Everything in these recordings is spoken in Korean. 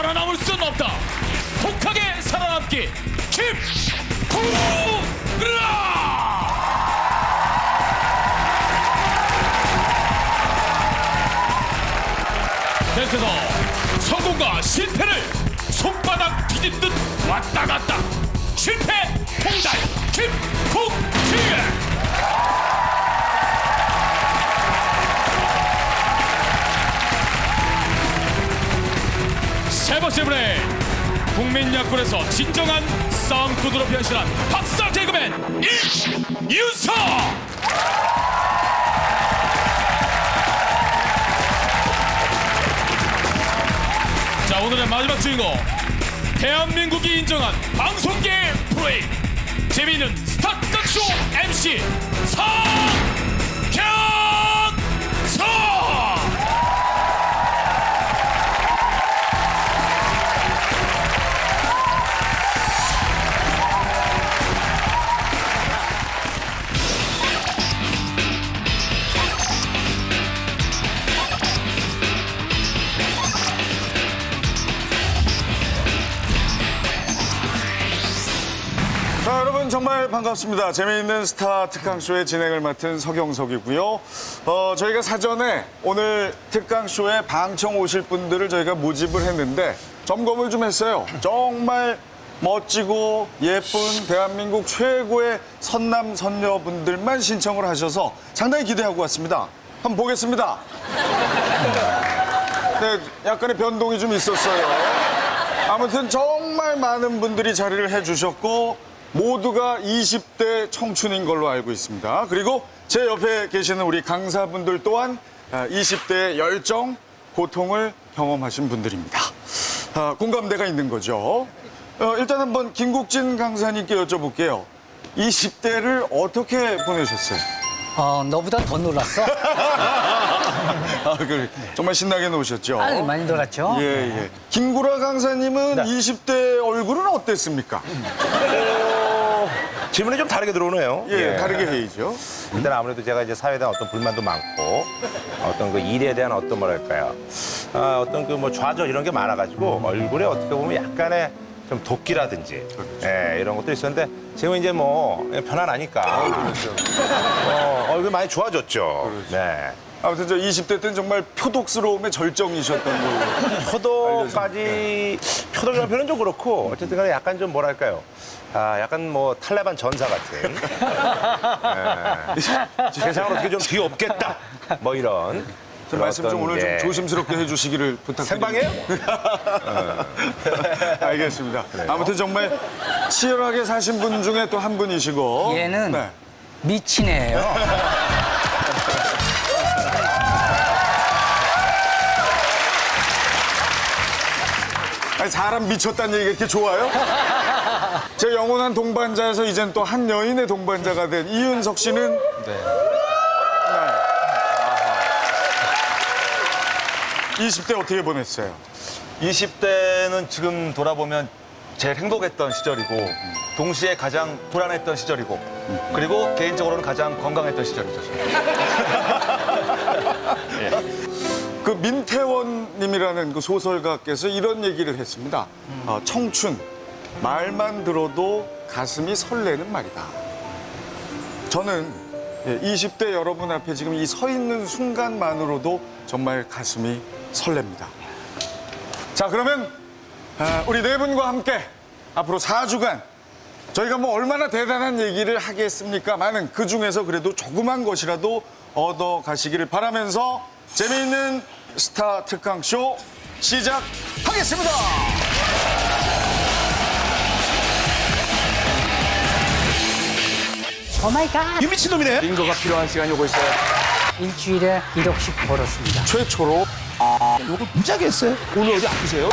살아남을 수는 없다. 독하게 살아남기 김구라. 계속해서 성공과 실패를 손바닥 뒤집듯 왔다 갔다 실패 통달 김국지. 세 번째 분의 국민 야구에서 진정한 쌍구두로 변신한 박사 개그맨 이윤서 자 오늘의 마지막 주인공 대한민국이 인정한 방송계 프로에 재미있는 스타트쇼 MC 성 자, 여러분 정말 반갑습니다. 재미있는 스타 특강쇼의 진행을 맡은 서경석이고요. 어, 저희가 사전에 오늘 특강쇼에 방청 오실 분들을 저희가 모집을 했는데 점검을 좀 했어요. 정말 멋지고 예쁜 대한민국 최고의 선남 선녀분들만 신청을 하셔서 상당히 기대하고 왔습니다. 한번 보겠습니다. 네, 약간의 변동이 좀 있었어요. 아무튼 정말 많은 분들이 자리를 해주셨고 모두가 20대 청춘인 걸로 알고 있습니다. 그리고 제 옆에 계시는 우리 강사분들 또한 20대의 열정, 고통을 경험하신 분들입니다. 아, 공감대가 있는 거죠. 어, 일단 한번 김국진 강사님께 여쭤볼게요. 20대를 어떻게 보내셨어요? 어, 너보다 더 놀랐어. 아, 그래. 정말 신나게 노셨죠? 아유, 많이 놀랐죠. 예, 예. 김구라 강사님은 20대 얼굴은 어땠습니까? 질문이 좀 다르게 들어오네요. 예, 다르게 해이죠. 일단 아무래도 제가 이제 사회에 대한 어떤 불만도 많고 어떤 그 일에 대한 어떤 뭐랄까요. 아, 어떤 그 뭐 좌절 이런 게 많아가지고 얼굴에 어떻게 보면 약간의 좀 도끼라든지 예, 이런 것도 있었는데 지금 이제 뭐 편안하니까 어, 얼굴 많이 좋아졌죠. 네. 아무튼 저 20대 때는 정말 표독스러움의 절정이셨던 걸로. 표도까지 표도라는 표현은 좀 그렇고 어쨌든 간에 약간 좀 뭐랄까요. 아, 약간 뭐 탈레반 전사 같은. 예. 세상을 어떻게 좀 뒤엎겠다. 뭐 이런. 저 말씀 좀 어떤, 오늘 예. 좀 조심스럽게 해주시기를 부탁드립니다. 생방이에요? 알겠습니다. 아무튼 정말 치열하게 사신 분 중에 또 한 분이시고. 얘는 네. 미친 애예요. 사람 미쳤다는 얘기가 이렇게 좋아요? 제 영원한 동반자에서 이젠 또 한 여인의 동반자가 된 이윤석 씨는 네. 20대 어떻게 보냈어요? 20대는 지금 돌아보면 제일 행복했던 시절이고 동시에 가장 불안했던 시절이고 그리고 개인적으로는 가장 건강했던 시절이죠. 그 민태원 님이라는 그 소설가께서 이런 얘기를 했습니다. 어, 청춘, 말만 들어도 가슴이 설레는 말이다. 저는 예, 20대 여러분 앞에 지금 이 서 있는 순간만으로도 정말 가슴이 설렙니다. 자, 그러면 아, 우리 네 분과 함께 앞으로 4주간 저희가 뭐 얼마나 대단한 얘기를 하겠습니까? 많은 그 중에서 그래도 조그만 것이라도 얻어 가시기를 바라면서 재미있는 스타 특강쇼 시작하겠습니다. 오 마이 갓. 이 미친놈이네. 링거가 필요한 시간이 오고 있어요. 일주일에 1억씩 벌었습니다. 최초로 이걸 무지하게 했어요. 오늘 어디 아프세요?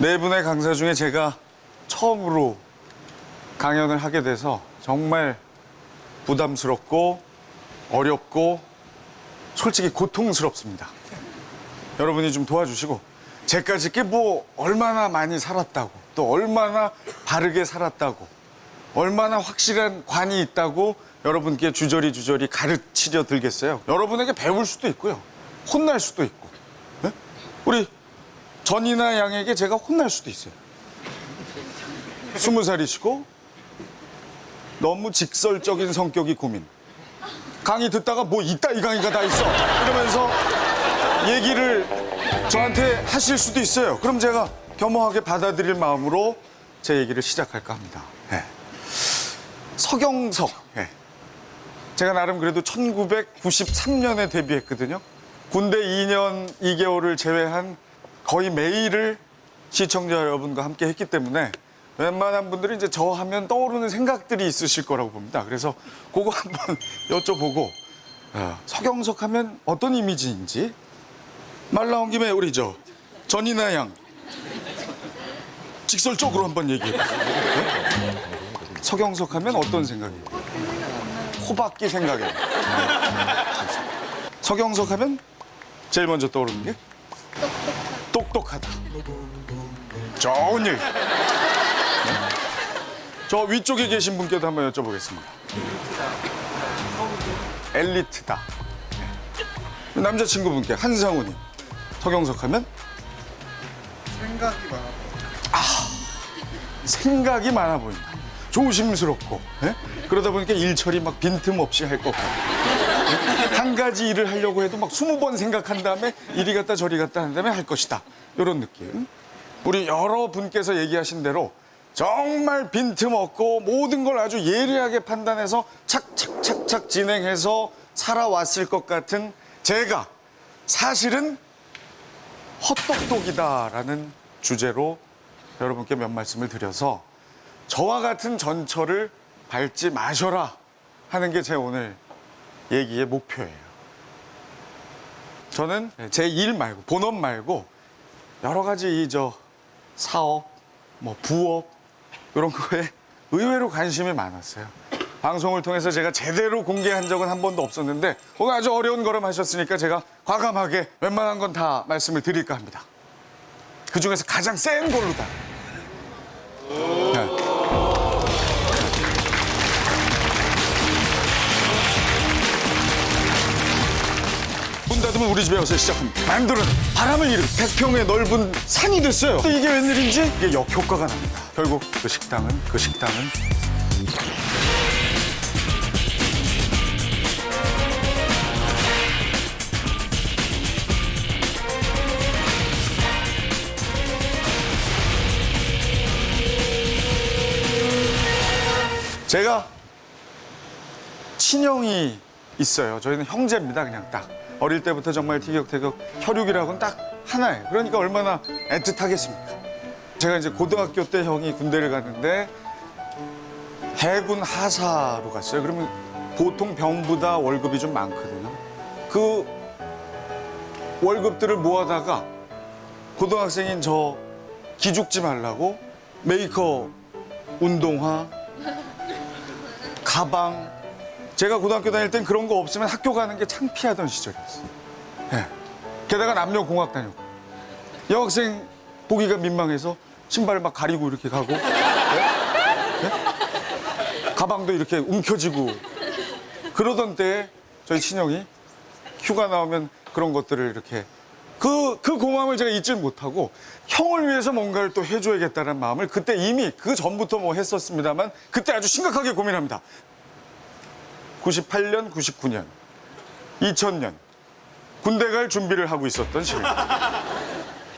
네 분의 강사 중에 제가 처음으로 강연을 하게 돼서 정말 부담스럽고 어렵고 솔직히 고통스럽습니다. 여러분이 좀 도와주시고 제까지 게뭐 얼마나 많이 살았다고 또 얼마나 바르게 살았다고 얼마나 확실한 관이 있다고 여러분께 주저리 주저리 가르치려 들겠어요. 여러분에게 배울 수도 있고요. 혼날 수도 있고. 네? 우리 전이나 양에게 제가 혼날 수도 있어요. 스무 살이시고 너무 직설적인 성격이 고민. 강의 듣다가 뭐 이따 이 강의가 다 있어. 이러면서 얘기를 저한테 하실 수도 있어요. 그럼 제가 겸허하게 받아들일 마음으로 제 얘기를 시작할까 합니다. 예. 서경석. 예. 제가 나름 그래도 1993년에 데뷔했거든요. 군대 2년 2개월을 제외한 거의 매일을 시청자 여러분과 함께 했기 때문에 웬만한 분들이 이제 저 하면 떠오르는 생각들이 있으실 거라고 봅니다. 그래서 그거 한번 여쭤보고 어, 서경석 하면 어떤 이미지인지 말 나온 김에 우리 저 전이나 양 직설적으로 한번 얘기해 보세요. 네? 서경석 하면 어떤 생각이에요? 호박기 생각이에요. 서경석 하면 제일 먼저 떠오르는 게 똑똑 하다. 좋은 일. 네? 저 위쪽에 계신 분께도 한번 여쭤보겠습니다. 엘리트다. 네. 남자친구분께 한상우님. 서경석 하면 생각이 많아 보인다. 조심스럽고 예? 그러다 보니까 일처리 막 빈틈없이 할 것 같고 예? 한 가지 일을 하려고 해도 막 스무 번 생각한 다음에 이리 갔다 저리 갔다 한 다음에 할 것이다. 이런 느낌. 우리 여러분께서 얘기하신 대로 정말 빈틈없고 모든 걸 아주 예리하게 판단해서 착착착착 진행해서 살아왔을 것 같은 제가 사실은 헛똑똑이다라는 주제로 여러분께 몇 말씀을 드려서 저와 같은 전철을 밟지 마셔라 하는 게 제 오늘 얘기의 목표예요. 저는 제 일 말고 본업 말고 여러 가지 이 저 사업, 뭐 부업 이런 거에 의외로 관심이 많았어요. 방송을 통해서 제가 제대로 공개한 적은 한 번도 없었는데 오늘 아주 어려운 걸음 하셨으니까 제가 과감하게 웬만한 건 다 말씀을 드릴까 합니다. 그 중에서 가장 센 걸로 다. 문 닫으면 우리 집에 와서 시작합니다. 만들어낸 바람을 이룬 100평의 넓은 산이 됐어요. 근데 이게 웬일인지 이게 역효과가 납니다. 결국 그 식당은 그 식당은 제가 친형이 있어요. 저희는 형제입니다, 그냥 딱. 어릴 때부터 정말 티격태격 혈육이라고는 딱 하나예요. 그러니까 얼마나 애틋하겠습니까? 제가 이제 고등학교 때 형이 군대를 갔는데 해군 하사로 갔어요. 그러면 보통 병보다 월급이 좀 많거든요. 그 월급들을 모아다가 고등학생인 저 기죽지 말라고 메이커 운동화 가방. 제가 고등학교 다닐 땐 그런 거 없으면 학교 가는 게 창피하던 시절이었어요. 예. 게다가 남녀 공학 다녔고. 여학생 보기가 민망해서 신발 막 가리고 이렇게 가고. 예? 예? 가방도 이렇게 움켜쥐고. 그러던 때에 저희 친형이 휴가 나오면 그런 것들을 이렇게 그, 그 고마움을 제가 잊질 못하고 형을 위해서 뭔가를 또 해줘야겠다는 마음을 그때 이미 그 전부터 뭐 했었습니다만 그때 아주 심각하게 고민합니다. 98년, 99년, 2000년 군대 갈 준비를 하고 있었던 시기.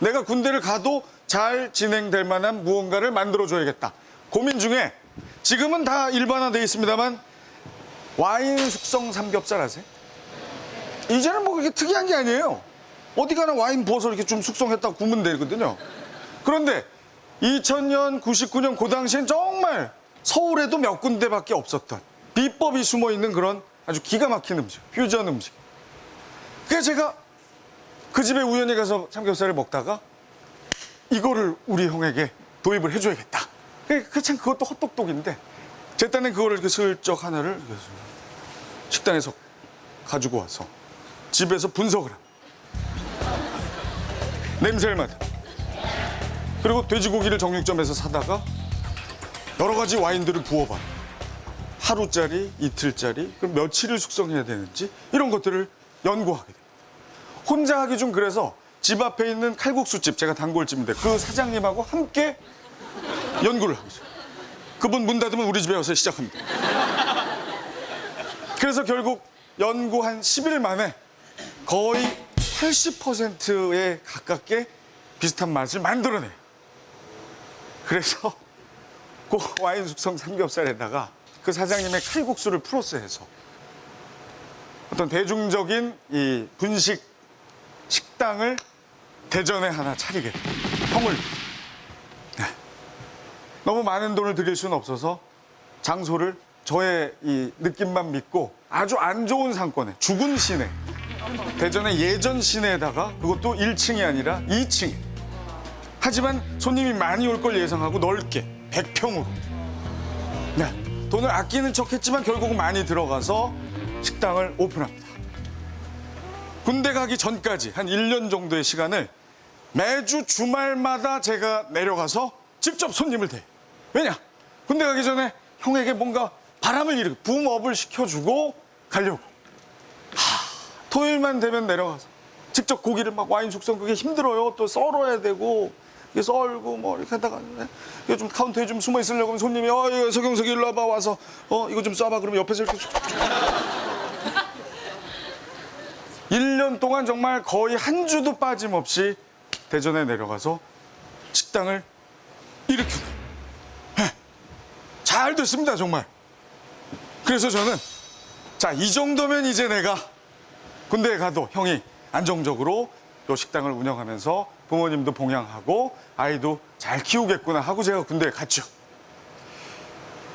내가 군대를 가도 잘 진행될 만한 무언가를 만들어줘야겠다. 고민 중에 지금은 다 일반화되어 있습니다만 와인 숙성 삼겹살 아세요? 이제는 뭐 그렇게 특이한 게 아니에요. 어디 가나 와인 부어서 이렇게 좀 숙성했다 구우면 되거든요. 그런데 2000년, 99년 그 당시엔 정말 서울에도 몇 군데밖에 없었던 비법이 숨어 있는 그런 아주 기가 막힌 음식, 퓨전 음식. 그래서 제가 그 집에 우연히 가서 삼겹살을 먹다가 이거를 우리 형에게 도입을 해줘야겠다. 그참 그것도 헛똑똑인데 제 딴엔 그거를 이렇게 슬쩍 하나를 식당에서 가지고 와서 집에서 분석을 합니다. 냄새를 맡아. 그리고 돼지고기를 정육점에서 사다가 여러 가지 와인들을 부어봐. 하루짜리, 이틀짜리, 그럼 며칠을 숙성해야 되는지 이런 것들을 연구하게 됩니다. 혼자 하기 좀 그래서 집 앞에 있는 칼국수집, 제가 단골집인데 그 사장님하고 함께 연구를 하죠. 그분 문 닫으면 우리 집에 와서 시작합니다. 그래서 결국 연구 한 10일 만에 거의 80%에 가깝게 비슷한 맛을 만들어내요. 그래서 그 와인 숙성 삼겹살에다가 그 사장님의 칼국수를 프로스해서 어떤 대중적인 이 분식 식당을 대전에 하나 차리게. 형을. 네. 너무 많은 돈을 들일 수는 없어서 장소를 저의 이 느낌만 믿고 아주 안 좋은 상권에 죽은 시내 대전의 예전 시내에다가 그것도 1층이 아니라 2층에 하지만 손님이 많이 올 걸 예상하고 넓게 100평으로 네. 돈을 아끼는 척 했지만 결국은 많이 들어가서 식당을 오픈합니다. 군대 가기 전까지 한 1년 정도의 시간을 매주 주말마다 제가 내려가서 직접 손님을 대. 왜냐? 군대 가기 전에 형에게 뭔가 바람을 일으켜 붐업을 시켜주고 가려고. 하, 토요일만 되면 내려가서 직접 고기를 막 와인 숙성 그게 힘들어요. 또 썰어야 되고 이게 썰고 뭐 이렇게 하다가 네? 이거 좀 카운터에 좀 숨어 있으려고 하면 손님이 어 이거 서경석이 일로 와봐 와서. 어 이거 좀 쏴봐. 그러면 옆에서 이렇게 쑥- 1년 동안 정말 거의 한 주도 빠짐없이 대전에 내려가서 식당을 일으키고. 예. 잘 됐습니다 정말. 그래서 저는 자 이 정도면 이제 내가 군대에 가도 형이 안정적으로 또 식당을 운영하면서 부모님도 봉양하고 아이도 잘 키우겠구나 하고 제가 군대에 갔죠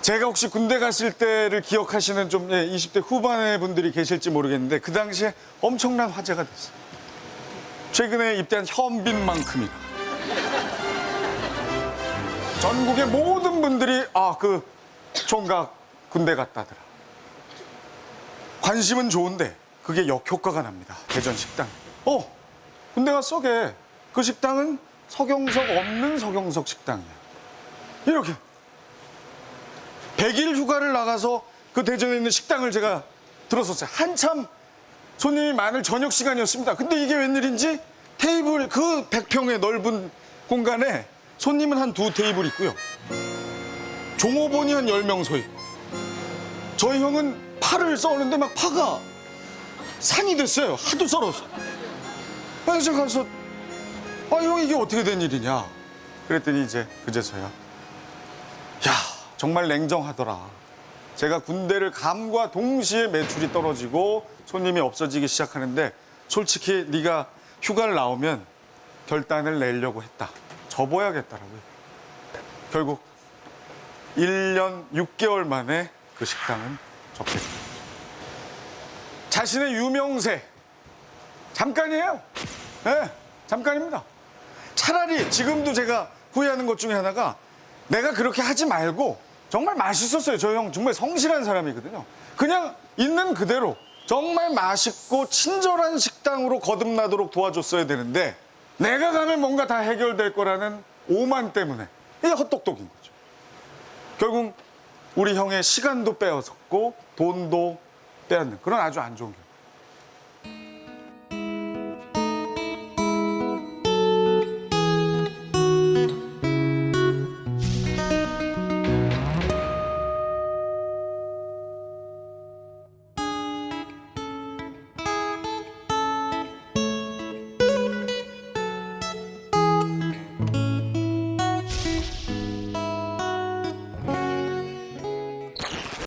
제가 혹시 군대 갔을 때를 기억하시는 좀 예, 20대 후반의 분들이 계실지 모르겠는데 그 당시에 엄청난 화제가 됐어요. 최근에 입대한 현빈만큼이나 전국의 모든 분들이 아 그 총각 군대 갔다더라. 관심은 좋은데 그게 역효과가 납니다. 대전 식당. 어 군대 갔어 걔. 그 식당은 서경석 없는 서경석 식당이야. 이렇게 100일 휴가를 나가서 그 대전에 있는 식당을 제가 들었었어요. 한참 손님이 많을 저녁 시간이었습니다. 근데 이게 웬일인지 테이블 그 100평의 넓은 공간에 손님은 한 두 테이블 있고요. 종업원이 한 10명 서 있고. 저희 형은 파를 썰는데 막 파가 산이 됐어요. 하도 썰어서. 그래서 가서 아, 형 이게 어떻게 된 일이냐. 그랬더니 이제 그제서야 야, 정말 냉정하더라. 제가 군대를 감과 동시에 매출이 떨어지고 손님이 없어지기 시작하는데 솔직히 네가 휴가를 나오면 결단을 내려고 했다. 접어야겠다라고요. 결국 1년 6개월 만에 그 식당은 접게. 자신의 유명세 잠깐이에요. 네, 잠깐입니다. 차라리 지금도 제가 후회하는 것 중에 하나가 내가 그렇게 하지 말고 정말 맛있었어요. 저 형 정말 성실한 사람이거든요. 그냥 있는 그대로 정말 맛있고 친절한 식당으로 거듭나도록 도와줬어야 되는데 내가 가면 뭔가 다 해결될 거라는 오만 때문에 이게 헛똑똑인 거죠. 결국 우리 형의 시간도 빼앗았고 돈도 빼앗는 그런 아주 안 좋은 결과.